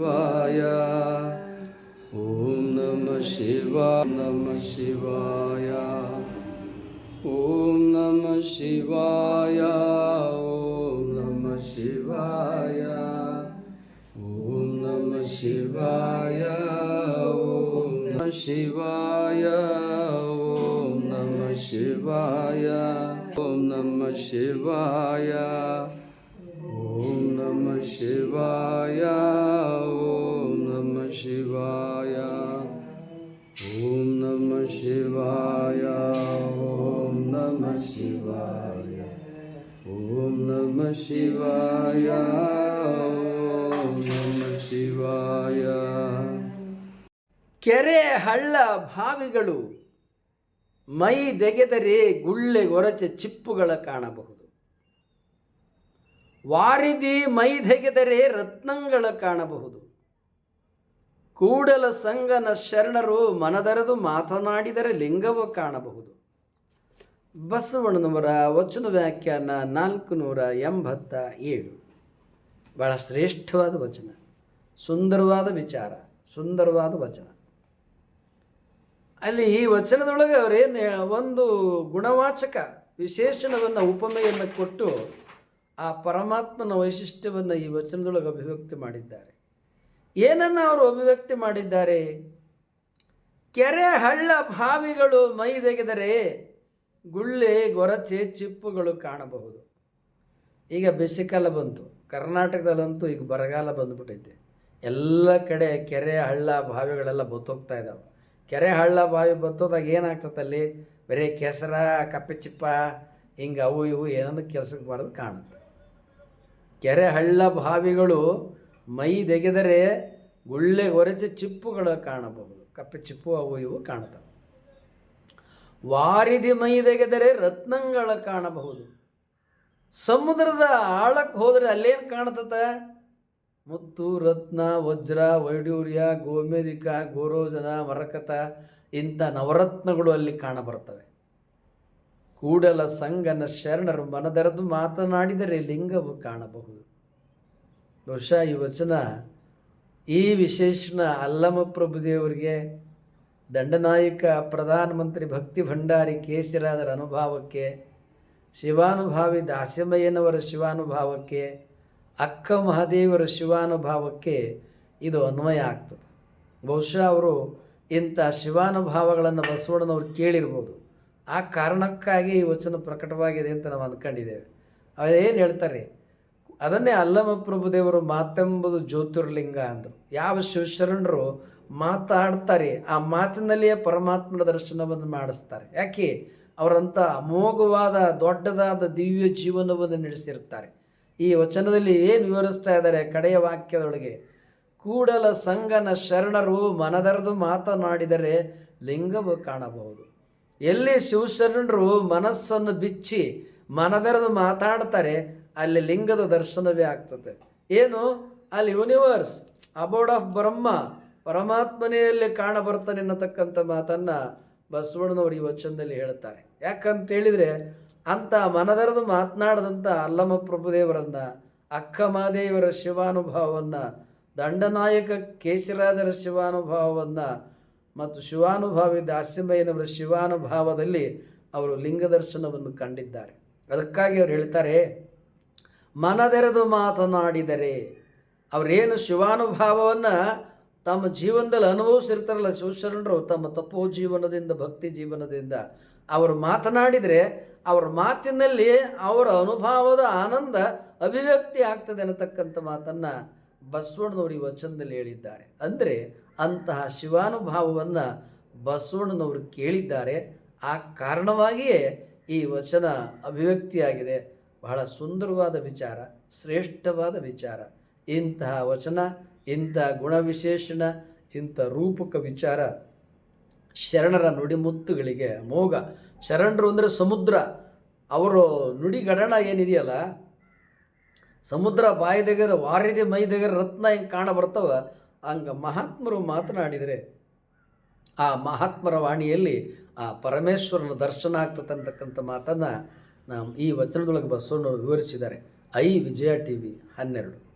Shivaya. Om Namah Shiva. Namah Shivaya. Om Namah Shivaya. Om Namah Shivaya. Om Namah Shivaya. Om Namah Shivaya. Om Namah Shivaya. Om Namah Shivaya. Om Namah Shivaya. ಓಂ ನಮ ಶಿವಾಯ, ಓಂ ನಮ ಶಿವಾಯ, ಓಂ ನಮ ಶಿವಾಯ, ಓಂ ನಮ ಶಿವಾಯ, ಓಂ ನಮ ಶಿವಾಯ, ಓಂ ಶಿವಾಯ. ಕೆರೆ ಹಳ್ಳ ಬಾವಿಗಳು ಮೈ ಗುಳ್ಳೆ ಗೊರಚೆ ಚಿಪ್ಪುಗಳ ಕಾಣಬಹುದು. ವಾರಿದಿ ಮೈ ದೆಗೆದರೆ ರತ್ನಗಳ ಕಾಣಬಹುದು. ಕೂಡಲ ಸಂಗನ ಶರಣರು ಮನದರೆದು ಮಾತನಾಡಿದರೆ ಲಿಂಗವ ಕಾಣಬಹುದು. ಬಸವಣ್ಣನವರ ವಚನ ವ್ಯಾಖ್ಯಾನ ನಾಲ್ಕು ನೂರ ಎಂಬತ್ತ ಏಳು. ಬಹಳ ಶ್ರೇಷ್ಠವಾದ ವಚನ. ಸುಂದರವಾದ ವಿಚಾರ. ಸುಂದರವಾದ ವಚನ. ಅಲ್ಲಿ ಈ ವಚನದೊಳಗೆ ಅವರೇನು ಒಂದು ಗುಣವಾಚಕ ವಿಶೇಷಣವನ್ನು ಉಪಮೆಯನ್ನು ಕೊಟ್ಟು ಆ ಪರಮಾತ್ಮನ ವೈಶಿಷ್ಟ್ಯವನ್ನು ಈ ವಚನದೊಳಗೆ ಅಭಿವ್ಯಕ್ತಿ ಮಾಡಿದ್ದಾರೆ. ಏನನ್ನು ಅವರು ಅಭಿವ್ಯಕ್ತಿ ಮಾಡಿದ್ದಾರೆ? ಕೆರೆ ಹಳ್ಳ ಬಾವಿಗಳು ಮೈದೆಗೆದರೆ ಗುಳ್ಳೆ ಗೊರಚೆ ಚಿಪ್ಪುಗಳು ಕಾಣಬಹುದು. ಈಗ ಬೇಸಿಗೆಕಾಲ ಬಂತು. ಕರ್ನಾಟಕದಲ್ಲಂತೂ ಈಗ ಬರಗಾಲ ಬಂದುಬಿಟ್ಟೈತೆ ಎಲ್ಲ ಕಡೆ ಕೆರೆ ಹಳ್ಳ ಬಾವಿಗಳೆಲ್ಲ ಬತ್ತೋಗ್ತಾ ಇದ್ದಾವೆ ಕೆರೆ ಹಳ್ಳ ಬಾವಿ ಬತ್ತೋದಾಗ ಏನಾಗ್ತದೆ ಅಲ್ಲಿ? ಬರೀ ಕೆಸರ, ಕಪ್ಪೆ ಚಿಪ್ಪ, ಹಿಂಗೆ ಅವು ಇವು ಏನನ್ನು ಕೆಲಸಕ್ಕೆ ಬರೋದು ಕಾಣುತ್ತೆ. ಕೆರೆ ಹಳ್ಳ ಬಾವಿಗಳು ಮೈ ತೆಗೆದರೆ ಗುಳ್ಳೆ ಒರೆಸಿ ಚಿಪ್ಪುಗಳು ಕಾಣಬಹುದು. ಕಪ್ಪೆ ಚಿಪ್ಪು ಅವು ಇವು ಕಾಣ್ತವೆ. ವಾರಿದಿ ಮೈ ತೆಗೆದರೆ ರತ್ನಗಳ ಕಾಣಬಹುದು. ಸಮುದ್ರದ ಆಳಕ್ಕೆ ಹೋದರೆ ಅಲ್ಲೇನು ಕಾಣ್ತತ? ಮುತ್ತು, ರತ್ನ, ವಜ್ರ, ವೈಡೂರ್ಯ, ಗೋಮೇದಿಕ, ಗೋರೋಜನ, ಮರಕತ ಇಂಥ ನವರತ್ನಗಳು ಅಲ್ಲಿ ಕಾಣಬರ್ತವೆ. ಕೂಡಲ ಸಂಗನ ಶರಣರು ಮನದರೆದು ಮಾತನಾಡಿದರೆ ಲಿಂಗವು ಕಾಣಬಹುದು. ಬಹುಶಃ ಈ ವಚನ ಈ ವಿಶೇಷಣ ಅಲ್ಲಮ ಪ್ರಭುದೇವರಿಗೆ ದಂಡನಾಯಕ ಪ್ರಧಾನಮಂತ್ರಿ ಭಕ್ತಿ ಭಂಡಾರಿ ಕೇಶರಾಜರ ಅನುಭವಕ್ಕೆ, ಶಿವಾನುಭಾವಿ ದಾಸ್ಯಮಯ್ಯನವರ ಶಿವಾನುಭಾವಕ್ಕೆ, ಅಕ್ಕ ಮಹಾದೇವರ ಶಿವಾನುಭಾವಕ್ಕೆ ಇದು ಅನ್ವಯ ಆಗ್ತದೆ. ಬಹುಶಃ ಅವರು ಇಂಥ ಶಿವಾನುಭಾವಗಳನ್ನು ಬಸವಣ್ಣನವರು ಕೇಳಿರ್ಬೋದು. ಆ ಕಾರಣಕ್ಕಾಗಿ ಈ ವಚನ ಪ್ರಕಟವಾಗಿದೆ ಅಂತ ನಾವು ಅಂದ್ಕೊಂಡಿದ್ದೇವೆ ಅವರೇನು ಹೇಳ್ತಾರೆ? ಅದನ್ನೇ ಅಲ್ಲಮ ಪ್ರಭುದೇವರು ಮಾತೆಂಬುದು ಜ್ಯೋತಿರ್ಲಿಂಗ ಅಂದರು. ಯಾವ ಶಿವಶರಣರು ಮಾತಾಡ್ತಾರೆ, ಆ ಮಾತಿನಲ್ಲಿಯೇ ಪರಮಾತ್ಮನ ದರ್ಶನವನ್ನು ಮಾಡಿಸ್ತಾರೆ. ಯಾಕೆ? ಅವರಂಥ ಅಮೋಘವಾದ, ದೊಡ್ಡದಾದ ದಿವ್ಯ ಜೀವನವನ್ನು ನಡೆಸಿರ್ತಾರೆ. ಈ ವಚನದಲ್ಲಿ ಏನು ವಿವರಿಸ್ತಾ ಇದ್ದಾರೆ ಕಡೆಯ ವಾಕ್ಯದೊಳಗೆ? ಕೂಡಲ ಸಂಗನ ಶರಣರು ಮನದರೆದು ಮಾತನಾಡಿದರೆ ಲಿಂಗವು ಕಾಣಬಹುದು. ಎಲ್ಲಿ ಶಿವಶರಣರು ಮನಸ್ಸನ್ನು ಬಿಚ್ಚಿ ಮನದರದು ಮಾತಾಡ್ತಾರೆ, ಅಲ್ಲಿ ಲಿಂಗದ ದರ್ಶನವೇ ಆಗ್ತದೆ. ಏನು? ಅಲ್ಲಿ ಯೂನಿವರ್ಸ್ ಅಬೌಡ್ ಆಫ್ ಬ್ರಹ್ಮ ಪರಮಾತ್ಮನೆಯಲ್ಲಿ ಕಾಣ ಬರ್ತಾನೆ ಅನ್ನತಕ್ಕಂಥ ಮಾತನ್ನು ಬಸವಣ್ಣನವರು ಈ ವಚನದಲ್ಲಿ ಹೇಳ್ತಾರೆ. ಯಾಕಂತ ಹೇಳಿದರೆ ಅಂಥ ಮನದರದು ಮಾತನಾಡದಂಥ ಅಲ್ಲಮ ಪ್ರಭುದೇವರನ್ನು ಅಕ್ಕ ಮಹಾದೇವರ ಶಿವಾನುಭವವನ್ನು, ದಂಡನಾಯಕ ಕೇಶರಾಜರ ಶಿವಾನುಭವವನ್ನು ಮತ್ತು ಶಿವಾನುಭಾವಿ ದಾಸ್ಯಮಯ್ಯನವರ ಶಿವಾನುಭಾವದಲ್ಲಿ ಅವರು ಲಿಂಗ ದರ್ಶನವನ್ನು ಕಂಡಿದ್ದಾರೆ. ಅದಕ್ಕಾಗಿ ಅವರು ಹೇಳ್ತಾರೆ, ಮನದೆರೆದು ಮಾತನಾಡಿದರೆ ಅವರೇನು ಶಿವಾನುಭಾವವನ್ನು ತಮ್ಮ ಜೀವನದಲ್ಲಿ ಅನುಭವಿಸಿರ್ತಾರಲ್ಲ ಶಿವಶರಣರು, ತಮ್ಮ ತಪ್ಪೋ ಜೀವನದಿಂದ, ಭಕ್ತಿ ಜೀವನದಿಂದ ಅವರು ಮಾತನಾಡಿದರೆ ಅವರ ಮಾತಿನಲ್ಲಿ ಅವರ ಅನುಭವದ ಆನಂದ ಅಭಿವ್ಯಕ್ತಿ ಆಗ್ತದೆ ಅನ್ನತಕ್ಕಂಥ ಮಾತನ್ನು ಬಸವಣ್ಣನವರು ಈ ವಚನದಲ್ಲಿ ಹೇಳಿದ್ದಾರೆ. ಅಂದರೆ ಅಂತಹ ಶಿವಾನುಭಾವವನ್ನು ಬಸವಣ್ಣನವರು ಕೇಳಿದ್ದಾರೆ. ಆ ಕಾರಣವಾಗಿಯೇ ಈ ವಚನ ಅಭಿವ್ಯಕ್ತಿಯಾಗಿದೆ. ಬಹಳ ಸುಂದರವಾದ ವಿಚಾರ, ಶ್ರೇಷ್ಠವಾದ ವಿಚಾರ. ಇಂತಹ ವಚನ, ಇಂಥ ಗುಣವಿಶೇಷಣ, ಇಂಥ ರೂಪಕ ವಿಚಾರ ಶರಣರ ನುಡಿಮುತ್ತುಗಳಿಗೆ ಮೋಗ. ಶರಣರು ಅಂದರೆ ಸಮುದ್ರ. ಅವರು ನುಡಿಗಡಣ ಏನಿದೆಯಲ್ಲ ಸಮುದ್ರ ಬಾಯಿ ಬಾಯಿದಗರ ವಾರಿದೆ ಮೈದಗರ ರತ್ನ ಹೆಂಗೆ ಕಾಣ ಬರ್ತವ? ಹಂಗೆ ಮಹಾತ್ಮರು ಮಾತನಾಡಿದರೆ ಆ ಮಹಾತ್ಮರ ವಾಣಿಯಲ್ಲಿ ಆ ಪರಮೇಶ್ವರನ ದರ್ಶನ ಆಗ್ತದೆ ಅಂತಕ್ಕಂಥ ಮಾತನ್ನು ನಾವು ಈ ವಚನದೊಳಗೆ ಬಸವಣ್ಣವರು ವಿವರಿಸಿದ್ದಾರೆ. ಐ ವಿಜಯ ಟಿ ವಿ ಹನ್ನೆರಡು.